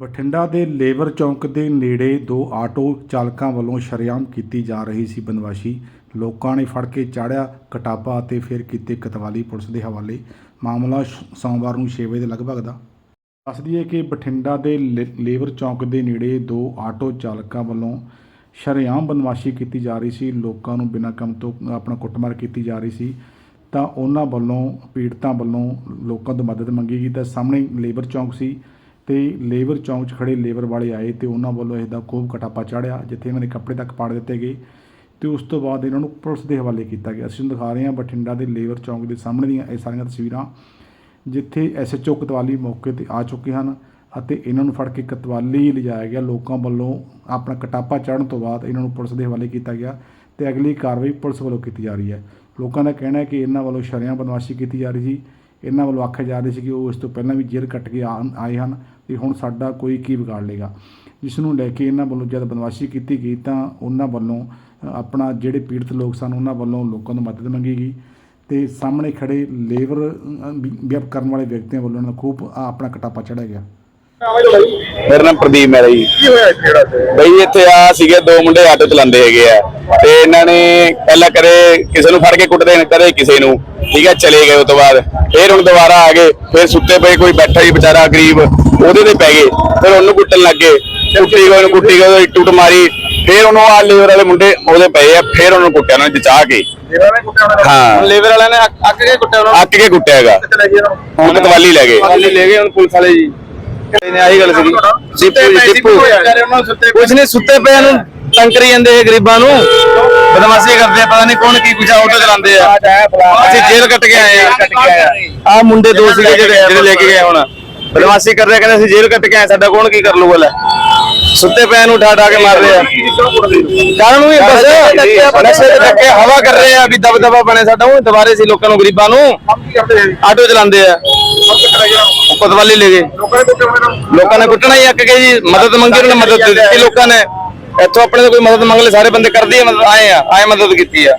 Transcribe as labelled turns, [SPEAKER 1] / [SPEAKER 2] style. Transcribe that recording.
[SPEAKER 1] ਬਠਿੰਡਾ ਦੇ ਲੇਬਰ ਚੌਂਕ ਦੇ ਨੇੜੇ ਦੋ ਆਟੋ ਚਾਲਕਾਂ ਵੱਲੋਂ ਸ਼ਰੇਆਮ ਕੀਤੀ ਜਾ ਰਹੀ ਸੀ ਬਦਮਾਸ਼ੀ। ਲੋਕਾਂ ਨੇ ਫੜ ਕੇ ਚਾੜਿਆ ਕਟਾਪਾ ਅਤੇ ਫਿਰ ਕੀਤੇ ਕਤਵਾਲੀ। ਪੁਲਿਸ ਦੇ ਹਵਾਲੇ ਮਾਮਲਾ ਸ਼- ਸੋਮਵਾਰ ਨੂੰ 6 ਵਜੇ ਦੇ ਲਗਭਗ ਦਾ। ਦੱਸ ਦਈਏ ਕਿ ਬਠਿੰਡਾ ਦੇ ਲੇ- ਲੇਬਰ ਚੌਂਕ ਦੇ ਨੇੜੇ ਦੋ ਆਟੋ ਚਾਲਕਾਂ ਵੱਲੋਂ ਸ਼ਰੇਆਮ ਬਦਮਾਸ਼ੀ ਕੀਤੀ ਜਾ ਰਹੀ ਸੀ। ਲੋਕਾਂ ਨੂੰ ਬਿਨਾਂ ਕੰਮ ਤੋਂ ਆਪਣਾ ਕੁੱਟਮਾਰ ਕੀਤੀ ਜਾ ਰਹੀ ਸੀ ਤਾਂ ਉਹਨਾਂ ਵੱਲੋਂ ਪੀੜਤਾਂ ਵੱਲੋਂ ਲੋਕਾਂ ਤੋਂ ਮਦਦ ਮੰਗੀ ਗਈ। ਤਾਂ ਸਾਹਮਣੇ ਲੇਬਰ ਚੌਂਕ ਸੀ। ਤੇ ਲੇਬਰ ਚੌਂਕ 'ਚ ਖੜੇ ਲੇਬਰ ਵਾਲੇ ਆਏ ਤੇ ਉਹਨਾਂ ਵੱਲੋਂ ਇਸ ਦਾ ਖੂਬ ਕਟਾਪਾ ਚੜਿਆ, ਜਿੱਥੇ ਇਹਨਾਂ ਦੇ ਕੱਪੜੇ ਤੱਕ ਪਾੜ ਦਿੱਤੇ ਗਏ ਤੇ ਉਸ ਤੋਂ ਬਾਅਦ ਇਹਨਾਂ ਨੂੰ ਪੁਲਿਸ ਦੇ ਹਵਾਲੇ ਕੀਤਾ ਗਿਆ। ਅਸੀਂ ਤੁਹਾਨੂੰ ਦਿਖਾ ਰਹੇ ਹਾਂ ਬਠਿੰਡਾ ਦੇ ਲੇਬਰ ਚੌਂਕ ਦੇ ਸਾਹਮਣੇ ਦੀਆਂ ਇਹ ਸਾਰੀਆਂ ਤਸਵੀਰਾਂ, ਜਿੱਥੇ ਐਸਐਚਓ ਕਤਵਾਲੀ ਮੌਕੇ ਤੇ ਆ ਚੁੱਕੇ ਹਨ ਅਤੇ ਇਹਨਾਂ ਨੂੰ ਫੜ ਕੇ ਕਤਵਾਲੀ ਲਿਜਾਇਆ ਗਿਆ। ਲੋਕਾਂ ਵੱਲੋਂ ਆਪਣਾ ਕਟਾਪਾ ਚੜ੍ਹਨ ਤੋਂ ਬਾਅਦ ਇਹਨਾਂ ਨੂੰ ਪੁਲਿਸ ਦੇ ਹਵਾਲੇ ਕੀਤਾ ਗਿਆ ਤੇ ਅਗਲੀ ਕਾਰਵਾਈ ਪੁਲਿਸ ਵੱਲੋਂ ਕੀਤੀ ਜਾ ਰਹੀ ਹੈ। ਲੋਕਾਂ ਦਾ ਕਹਿਣਾ ਹੈ ਕਿ ਇਹਨਾਂ ਵੱਲੋਂ ਸ਼ਰਿਆਂ ਬਦਮਾਸ਼ੀ ਕੀਤੀ ਜਾ ਰਹੀ ਸੀ ਇਹਨਾਂ ਵੱਲੋਂ ਆਖਿਆ ਜਾ ਰਿਹਾ ਸੀ ਕਿ ਉਹ ਇਸ ਤੋਂ ਪਹਿਲਾਂ ਵੀ ਜੇਲ੍ਹ ਕੱਟ ਕੇ ਆ- ਆਏ ਹਨ ਤੇ ਹੁਣ ਸਾਡਾ ਕੋਈ ਕੀ ਵਿਗਾੜ ਲੇਗਾ ਜਿਸ ਨੂੰ ਲੈ ਕੇ ਇਹਨਾਂ ਵੱਲੋਂ ਜਦ ਬਦਮਾਸ਼ੀ ਕੀਤੀ ਗਈ ਤਾਂ ਉਹਨਾਂ ਵੱਲੋਂ ਆਪਣਾ ਜਿਹੜੇ ਪੀੜਤ ਲੋਕ ਸਨ ਉਹਨਾਂ ਵੱਲੋਂ ਲੋਕਾਂ ਤੋਂ ਮਦਦ ਮੰਗੀ ਗਈ ਤੇ ਸਾਹਮਣੇ ਖੜੇ ਲੇਬਰ ਵਿਅਪ ਕਰਨ ਵਾਲੇ ਵਿਅਕਤੀਆਂ ਵੱਲੋਂ ਇਹਨਾਂ ਦਾ ਖੂਬ ਆਪਣਾ ਕਟਾਪਾ ਚੜਿਆ ਗਿਆ।
[SPEAKER 2] ਮੇਰਾ ਨਾਮ ਪ੍ਰਦੀਪ ਹੈ ਜੀ।
[SPEAKER 3] ਕੀ ਹੋਇਆ ਇੱਥੇ ਜਿਹੜਾ?
[SPEAKER 2] ਬਈ ਇੱਥੇ ਆ ਸੀਗੇ ਦੋ ਮੁੰਡੇ ਆਟੋ ਚਲਾਉਂਦੇ ਹੈਗੇ ਆ। ਤੇ ਇਹਨਾਂ ਨੇ ਪਹਿਲਾਂ ਕਰੇ ਕਿਸੇ ਨੂੰ ਫੜ ਕੇ ਕੁੱਟਦੇ ਨੇ ਕਰੇ ਕਿਸੇ ਨੂੰ। ਠੀਕ ਹੈ ਚਲੇ ਗਏ ਉਸ ਤੋਂ ਬਾਅਦ। ਫਿਰ ਹੁਣ ਦੁਬਾਰਾ ਆ ਗਏ। ਫਿਰ ਸੁੱਤੇ ਪਏ ਕੋਈ ਬੈਠਾ ਹੀ ਵਿਚਾਰਾ ਗਰੀਬ। ਉਹਦੇ ਤੇ ਪੈ ਗਏ। ਫਿਰ ਉਹਨੂੰ ਕੁੱਟਣ ਲੱਗ ਗਏ। ਕੁੱਟੀ ਗਏ ਉਹਨੂੰ ਕੁੱਟੀ ਗਏ ਉਹਦੀ ਟੁੱਟ ਮਾਰੀ। ਫਿਰ ਉਹਨੂੰ ਆ ਲੇਬਰ ਵਾਲੇ ਮੁੰਡੇ ਉਹਦੇ ਪਏ ਆ। ਫਿਰ ਉਹਨੂੰ ਕੁੱਟਿਆ ਉਹਨਾਂ ਨੇ ਜਚਾ ਕੇ ਹਾਂ।
[SPEAKER 4] ਲੇਬਰ ਵਾਲਿਆਂ ਨੇ ਅੱਕ- ਕੇ ਕੁੱਟਿਆ ਉਹਨਾਂ
[SPEAKER 2] ਅੱਕ ਕੇ ਕੁੱਟਿਆ ਹੈਗਾ।
[SPEAKER 3] ਕਿੱਥੇ ਲੈ ਗਏ ਇਹਨਾਂ ਨੂੰ
[SPEAKER 2] ਹੁਣ ਕਤਵਾਲੀ ਲੈ ਗਏ।
[SPEAKER 4] ਨੂੰ ਲੈ ਗਏ ਹੁਣ ਪੁਲਿਸ ਵਾਲੇ ਜੀ। ਇਹਨੇ ਆਹੀ ਗੱਲ ਸੀਗੀ।
[SPEAKER 3] ਸੁੱਤੇ ਪਏ ਨੂੰ ਸੁੱਤੇ ਪਏ
[SPEAKER 4] ਕੁਛ ਨਹੀਂ ਸੁੱਤੇ ਪਏ ਨੂੰ ਤੰਗ ਕਰੀ ਜਾਂਦੇ ਇਹ ਗਰੀਬਾਂ ਨੂੰ। ਬਦਮਾਸ਼ੀ ਕਰਦੇ ਆ ਪਤਾ ਨਹੀਂ ਕੌਣ ਕੀ ਕੁਛ ਆਟੋ ਚਲਾਉਂਦੇ ਆ। ਅਸੀਂ ਜੇਲ੍ਹ ਕੱਟ ਕੇ ਆਏ ਆ। ਆ। ਮੁੰਡੇ ਦੋ ਸੀਗੇ ਜਿਹੜੇ ਜਿਹੜੇ ਲੈ ਕੇ ਗਏ ਹੁਣ। ਬਦਮਾਸ਼ੀ ਕਰ ਰਹੇ ਕਹਿੰਦੇ ਅਸੀਂ ਜੇਲ੍ਹ ਕੱਟ ਕੇ ਆਏ ਸਾਡਾ ਕੌਣ ਕੀ ਕਰ ਲੂਗਾ ਲੈ। ਸੁੱਤੇ ਪਏ ਨੂੰ ਉਠਾ ਉਠਾ ਕੇ ਮਾਰ ਰਹੇ ਆ। ਕਾਰਨ ਨੂੰ ਵੀ ਬਸ। ਨਸ਼ੇ ਦੇ ਧੱਕੇ ਹਵਾ ਕਰ ਰਹੇ ਆ ਵੀ ਦਬ ਦਬਾ ਬਣੇ ਸਾਡਾ ਉਹ ਦੁਬਾਰੇ ਸੀ ਲੋਕਾਂ ਨੂੰ ਗਰੀਬਾਂ ਨੂੰ।
[SPEAKER 3] ਕਰਦੇ
[SPEAKER 4] ਆਟੋ ਚਲਾਉਂਦੇ ਆ। ਉਹ ਕੋਤਵਾਲੀ ਲੈ ਗਏ। ਲੋਕਾਂ ਨੇ ਕੁੱਟਣਾ ਹੀ ਅੱਕ ਗਏ ਜੀ ਮਦਦ ਮੰਗੀ, ਉਹਨਾਂ ਨੇ ਮਦਦ ਦਿੱਤੀ। ਲੋਕਾਂ ਨੇ ਇੱਥੋਂ ਆਪਣੇ ਤੋਂ ਕੋਈ ਮਦਦ ਮੰਗ ਲਈ, ਸਾਰੇ ਬੰਦੇ ਕਰਦੇ ਆ ਮਦਦ ਆਏ ਆ, ਆਏ ਮਦਦ ਕੀਤੀ ਆ।